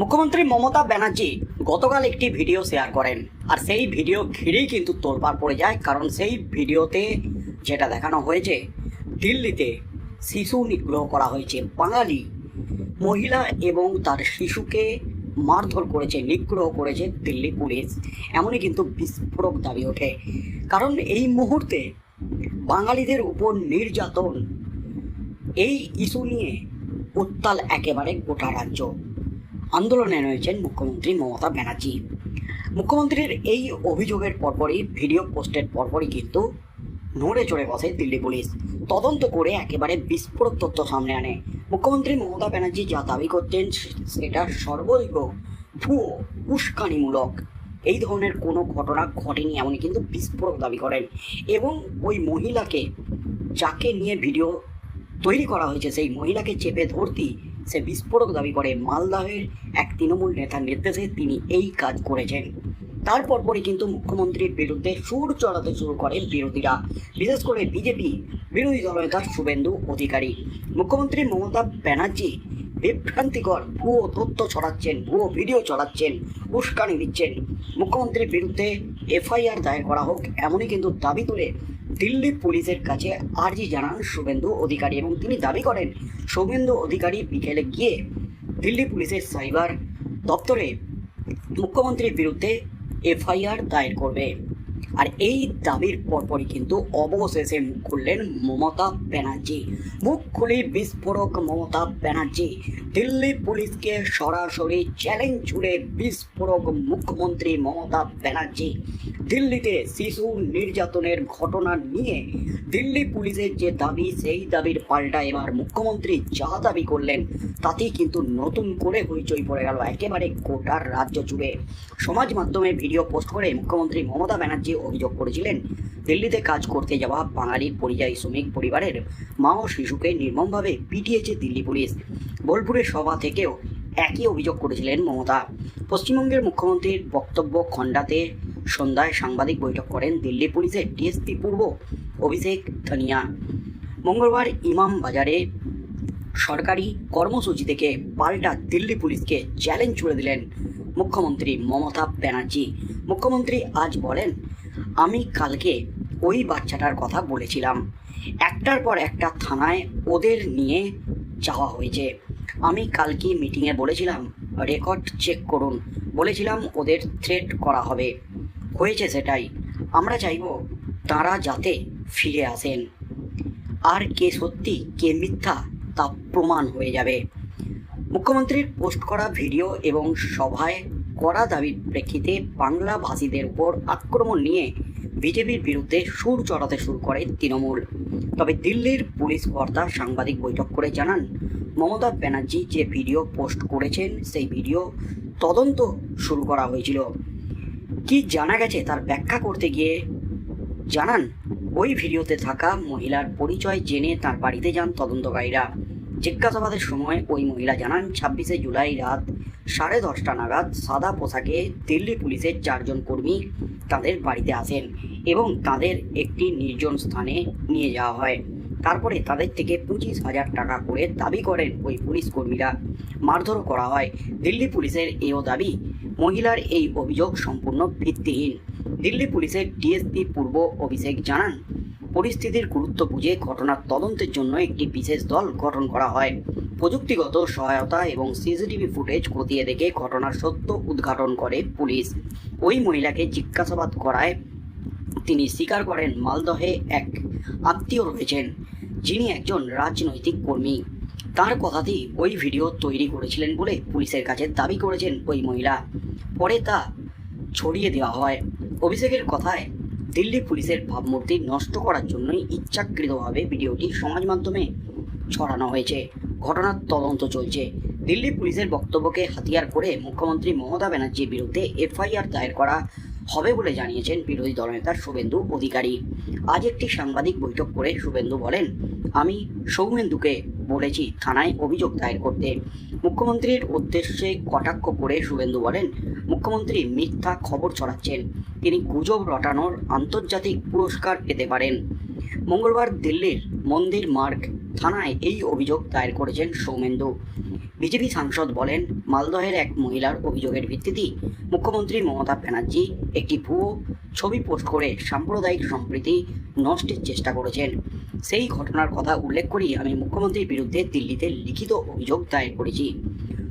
মুখ্যমন্ত্রী মমতা ব্যানার্জি গতকাল একটি ভিডিও শেয়ার করেন। আর সেই ভিডিও ঘিরেই কিন্তু তোলপাড় পড়ে যায়, কারণ সেই ভিডিওতে যেটা দেখানো হয়েছে, দিল্লিতে শিশু নিগ্রহ করা হয়েছে। বাঙালি মহিলা এবং তার শিশুকে মারধর করেছে, নিগ্রহ করেছে দিল্লি পুলিশ। এমনই কিন্তু বিস্ফোরক দাবি ওঠে। কারণ এই মুহূর্তে বাঙালিদের উপর নির্যাতন, এই ইস্যু নিয়ে উত্তাল একেবারে গোটা রাজ্য। আন্দোলনে রয়েছেন মুখ্যমন্ত্রী মমতা ব্যানার্জি। মুখ্যমন্ত্রীর এই অভিযোগের পরপরই, ভিডিও পোস্টের পরপরই কিন্তু নড়ে চড়ে বসে দিল্লি পুলিশ। তদন্ত করে একেবারে বিস্ফোরক তথ্য সামনে আনে। মুখ্যমন্ত্রী মমতা ব্যানার্জি যা দাবি করতেন সেটা সর্বৈব ভুয়ো, উস্কানিমূলক। এই ধরনের কোনো ঘটনা ঘটেনি এমনই কিন্তু বিস্ফোরক দাবি করেন। এবং ওই মহিলাকে, যাকে নিয়ে ভিডিও তৈরি করা হয়েছে, সেই মহিলাকে চেপে ধরতি সে বিস্ফোরক দাবি করে মালদাহের এক তৃণমূল নেতার নির্দেশে তিনি এই কাজ করেছেন। তারপর পরই কিন্তু মুখ্যমন্ত্রীর বিরুদ্ধে সুর চড়াতে শুরু করেন বিরোধীরা। বিশেষ করে বিজেপি বিরোধী দলনেতা শুভেন্দু অধিকারী। মুখ্যমন্ত্রী মমতা ব্যানার্জি বিভ্রান্তিকর ভুয়ো তথ্য ছড়াচ্ছেন, ভুয়ো ভিডিও ছড়াচ্ছেন উস্কানি দিচ্ছেন। মুখ্যমন্ত্রীর বিরুদ্ধে এফআইআর দায়ের করা হোক, এমনই কিন্তু দাবি তুলে দিল্লি পুলিশের কাছে আর্জি জানান শুভেন্দু অধিকারী এবং তিনি দাবি করেন, শুভেন্দু অধিকারী বিকেলে গিয়ে দিল্লি পুলিশের সাইবার দপ্তরে মুখ্যমন্ত্রীর বিরুদ্ধে এফআইআর দায়ের করবে। আর এই দাবির পরপরই কিন্তু অবশেষে মুখ খুললেন মমতা ব্যানার্জি। মুখ খুলে বিস্ফোরক মমতা ব্যানার্জি। দিল্লি পুলিশকে সরাসরি চ্যালেঞ্জ ছুড়ে বিস্ফোরক মুখ্যমন্ত্রী মমতা ব্যানার্জি। দিল্লিতে শিশু নির্যাতনের ঘটনা নিয়ে দিল্লি পুলিশের যে দাবি, সেই দাবির পাল্টা এবার মুখ্যমন্ত্রী যা দাবি করলেন, তাতেই কিন্তু নতুন করে হইচই পড়ে গেল একেবারে গোটার রাজ্য জুড়ে। সমাজ মাধ্যমে ভিডিও পোস্ট করে মুখ্যমন্ত্রী মমতা ব্যানার্জি অভিযোগ করেছিলেন, দিল্লিতে কাজ করতে যাওয়া বাঙালির পরিযায়ী শ্রমিক পরিবারের মা ও শিশুকে নির্মমভাবে পিটিয়েছে দিল্লি পুলিশ। বোলপুরের সভা থেকেও একই অভিযোগ করেছিলেন মমতা। পশ্চিমবঙ্গের মুখ্যমন্ত্রীর বক্তব্য খণ্ডাতে সন্ধ্যায় সাংবাদিক বৈঠক করেন দিল্লি পুলিশের ডিএসপি পূর্ব অভিষেক ধনিয়া। মঙ্গলবার ইমাম বাজারে সরকারি কর্মসূচি থেকে পাল্টা দিল্লি পুলিশকে চ্যালেঞ্জ ছুড়ে দিলেন মুখ্যমন্ত্রী মমতা ব্যানার্জি। মুখ্যমন্ত্রী আজ বলেন আমি কালকে ওই বাচ্চাটার কথা বলেছিলাম। একটার পর একটা থানায় ওদের নিয়ে যাওয়া হয়েছে। আমি কালকে মিটিংয়ে বলেছিলাম, রেকর্ড চেক করুন। বলেছিলাম, ওদের থ্রেট করা হবে। হয়েছে সেটাই। আমরা চাইব তারা যাতে ফিরে আসেন। আর কে সত্যি, কে মিথ্যা, তা প্রমাণ হয়ে যাবে। মুখ্যমন্ত্রীর পোস্ট করা ভিডিও এবং সভায় করা দাবির প্রেক্ষিতে বাংলা ভাষীদের উপর আক্রমণ নিয়ে বিজেপির বিরুদ্ধে সুর চড়াতে শুরু করে তৃণমূল। তবে দিল্লির পুলিশ কর্তা সাংবাদিক বৈঠক করে জানান, মমতা ব্যানার্জি যে ভিডিও পোস্ট করেছেন, সেই ভিডিও তদন্ত শুরু করা হয়েছিল। কি জানা গেছে তার ব্যাখ্যা করতে গিয়ে? জানান, ওই ভিডিওতে থাকা মহিলার পরিচয় জেনে তার বাড়িতে যান তদন্তকারীরা। জিজ্ঞাসাবাদের সময় ওই মহিলা জানান, ছাব্বিশে জুলাই রাত সাড়ে দশটা নাগাদ সাদা পোশাকে দিল্লি পুলিশের চারজন কর্মী তাদের বাড়িতে আসেন এবং তাদের একটি নির্জন স্থানে নিয়ে যাওয়া হয়। তারপরে তাদের থেকে পঁচিশ হাজার টাকা করে দাবি করেন ওই পুলিশ কর্মীরা। মারধর করা হয়। দিল্লি পুলিশের এও দাবি, মহিলার এই অভিযোগ সম্পূর্ণ ভিত্তিহীন। দিল্লি পুলিশের ডিএসপি পূর্ব অভিষেক জানান পরিস্থিতির গুরুত্ব বুঝে ঘটনার তদন্তের জন্য একটি বিশেষ দল গঠন করা হয়। প্রযুক্তিগত সহায়তা এবং সিসিটিভি ফুটেজ খতিয়ে দেখে ঘটনার সত্য উদ্ঘাটন করে পুলিশ। ওই মহিলাকে জিজ্ঞাসাবাদ করায় তিনি স্বীকার করেন মালদহে এক আত্মীয় রয়েছেন, যিনি একজন রাজনৈতিক কর্মী। তার কথাতেই ওই ভিডিও তৈরি করেছিলেন বলে পুলিশের কাছে দাবি করেছেন ওই মহিলা। পরে তা ছড়িয়ে দেওয়া হয়। অভিষেকের কথায় দিল্লি পুলিশের ভাবমূর্তি নষ্ট করার জন্যই ইচ্ছাকৃতভাবে ভিডিওটি সমাজ মাধ্যমে ছড়ানো হয়েছে। ঘটনার তদন্ত চলছে। দিল্লি পুলিশের বক্তব্যকে হাতিয়ার করে মুখ্যমন্ত্রী মমতা ব্যানার্জির বিরুদ্ধে এফআইআর দায়ের করা হবে বলে জানিয়েছেন বিরোধী দলনেতা শুভেন্দু অধিকারী। আজ একটি সাংবাদিক বৈঠক করে শুভেন্দু বলেন, আমি সৌমেন্দুকে বলেছি, থানায় অভিযোগ দায়ের করতে। মুখ্যমন্ত্রীর উদ্দেশ্যে কটাক্ষ করে শুভেন্দু বলেন, মুখ্যমন্ত্রী মিথ্যা খবর ছড়াচ্ছেন। তিনি গুজব রটানোর আন্তর্জাতিক পুরস্কার পেতে পারেন। মঙ্গলবার দিল্লির মন্দির মার্গ থানায় এই অভিযোগ দায়ের করেছেন সৌমেন্দু। বিজেপি সাংসদ বলেন, মালদহের এক মহিলার অভিযোগের ভিত্তিতেই মুখ্যমন্ত্রী মমতা ব্যানার্জি একটি ভুয়ো ছবি পোস্ট করে সাম্প্রদায়িক সম্প্রীতি নষ্টের চেষ্টা করেছেন। সেই ঘটনার কথা উল্লেখ করেই আমি মুখ্যমন্ত্রীর বিরুদ্ধে দিল্লিতে লিখিত অভিযোগ দায়ের করেছি।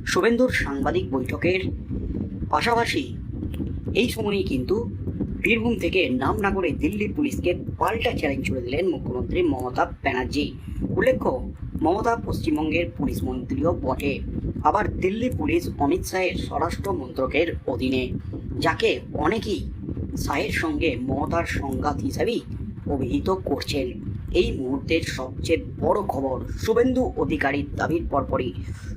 শুভেন্দুর সাংবাদিক বৈঠকের পাশাপাশি এই সময়ই কিন্তু বীরভূম থেকে নাম না করে দিল্লি পুলিশকে পাল্টা চ্যালেঞ্জ ছুড়ে দিলেন মুখ্যমন্ত্রী মমতা ব্যানার্জি। উল্লেখ্য, মমতা পশ্চিমবঙ্গের পুলিশ মন্ত্রীও বটে। আবার দিল্লি পুলিশ অমিত শাহের স্বরাষ্ট্র মন্ত্রকের অধীনে, যাকে অনেকেই শাহের সঙ্গে মমতার সংঘাত হিসাবেই অভিহিত করছেন। এই মুহূর্তের সবচেয়ে বড় খবর শুভেন্দু অধিকারীর দাবির পরপরই।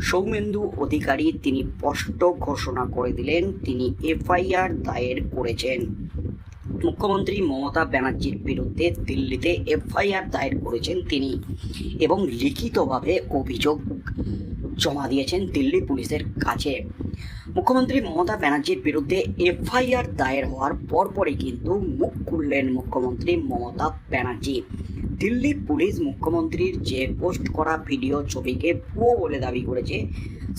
সৌমেন্দু অধিকারী তিনি স্পষ্ট ঘোষণা করে দিলেন, তিনি এফআইআর দায়ের করেছেন। মুখ্যমন্ত্রী মমতা ব্যানার্জির বিরুদ্ধে দিল্লিতে এফআইআর দায়ের করেছেন তিনি এবং লিখিতভাবে অভিযোগ জমা দিয়েছেন দিল্লি পুলিশের কাছে। মুখ্যমন্ত্রী মমতা ব্যানার্জির বিরুদ্ধে এফআইআর দায়ের হওয়ার পরপরই কিন্তু মুখ খুললেন মুখ্যমন্ত্রী মমতা ব্যানার্জি। দিল্লি পুলিশ মুখ্যমন্ত্রীর যে পোস্ট করা ভিডিও ছবিকে ভুয়ো বলে দাবি করেছে,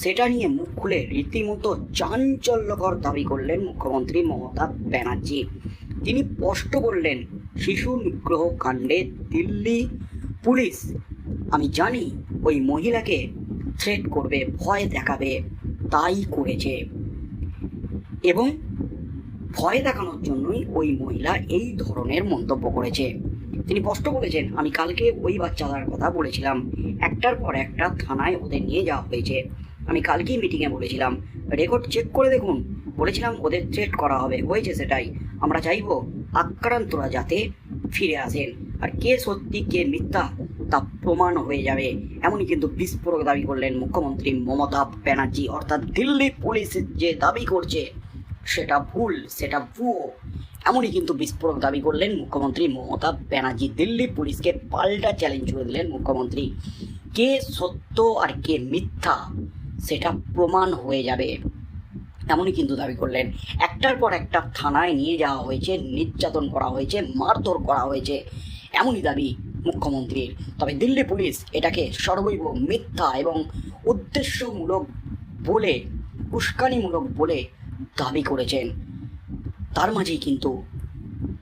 সেটা নিয়ে মুখ খুলে রীতিমতো চাঞ্চল্যকর দাবি করলেন মুখ্যমন্ত্রী মমতা ব্যানার্জি। তিনি স্পষ্ট করলেন শিশু নিগ্রহ কাণ্ডে দিল্লি পুলিশ, আমি জানি ওই মহিলাকে থ্রেট করবে, ভয় দেখাবে, তাই করেছে। এবং ভয় দেখানোর জন্যই ওই মহিলা এই ধরনের মন্তব্য করেছে। তিনি স্পষ্ট বলেছেন আমি কালকে ওই বাচ্চাটার কথা বলেছিলাম। একটার পর একটা থানায় ওদের নিয়ে যাওয়া হয়েছে। আমি কালকেই মিটিংয়ে বলেছিলাম রেকর্ড চেক করে দেখুন। বলেছিলাম ওদের থ্রেট করা হবে। হয়েছে সেটাই। আমরা চাইব আক্রান্তরা যাতে ফিরে আসেন। আর কে সত্যি, কে মিথ্যা, তা প্রমাণ হয়ে যাবে। এমনই কিন্তু বিস্ফোরক দাবি করলেন মুখ্যমন্ত্রী মমতা ব্যানার্জি। অর্থাৎ দিল্লি পুলিশ যে দাবি করছে, সেটা ভুল, সেটা ভুয়ো। এমনই কিন্তু বিস্ফোরক দাবি করলেন মুখ্যমন্ত্রী মমতা ব্যানার্জি। দিল্লি পুলিশকে পাল্টা চ্যালেঞ্জ করে দিলেন মুখ্যমন্ত্রী। কে সত্য আর কে মিথ্যা, সেটা প্রমাণ হয়ে যাবে। এমনই কিন্তু দাবি করলেন। একটার পর একটা থানায় নিয়ে যাওয়া হয়েছে, নির্যাতন করা হয়েছে, মারধর করা হয়েছে, এমনই দাবি মুখ্যমন্ত্রীর। তবে দিল্লি পুলিশ এটাকে সর্বৈব মিথ্যা এবং উদ্দেশ্যমূলক বলে, উস্কানিমূলক বলে দাবি করেছেন। তার মাঝেই কিন্তু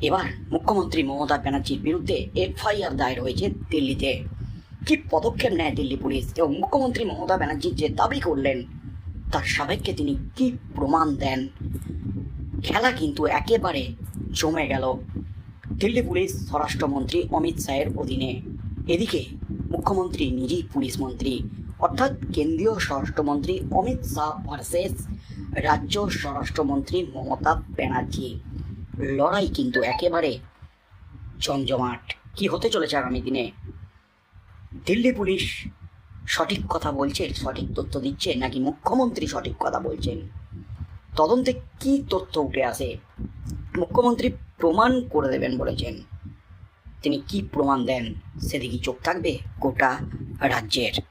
এবার মুখ্যমন্ত্রী মমতা ব্যানার্জির বিরুদ্ধে এফআইআর দায়ের হয়েছে দিল্লিতে। কি পদক্ষেপ নেয় দিল্লি পুলিশ? এবং মুখ্যমন্ত্রী মমতা ব্যানার্জি যে দাবি করলেন তার সাবেককে তিনি কি প্রমাণ দেন? খেলা কিন্তু একেবারে জমে গেল। দিল্লি পুলিশ, স্বরাষ্ট্রমন্ত্রী অমিত শাহের অধীনে। এদিকে মুখ্যমন্ত্রী নিজেই পুলিশ মন্ত্রী, অর্থাৎ কেন্দ্রীয় স্বরাষ্ট্রমন্ত্রী অমিত শাহ ভার্সেস রাজ্য স্বরাষ্ট্রমন্ত্রী মমতা ব্যানার্জি। লড়াই কিন্তু একেবারে জমজমাট। কি হতে চলেছে আগামী দিনে? দিল্লি পুলিশ সঠিক কথা বলছে, সঠিক তথ্য দিচ্ছে, নাকি মুখ্যমন্ত্রী সঠিক কথা বলছেন? তদন্তে কি তথ্য উঠে আসে? মুখ্যমন্ত্রী প্রমাণ করে দেবেন বলেছেন। তিনি কি প্রমাণ দেন, সেদিকে চোখ থাকবে গোটা রাজ্যের?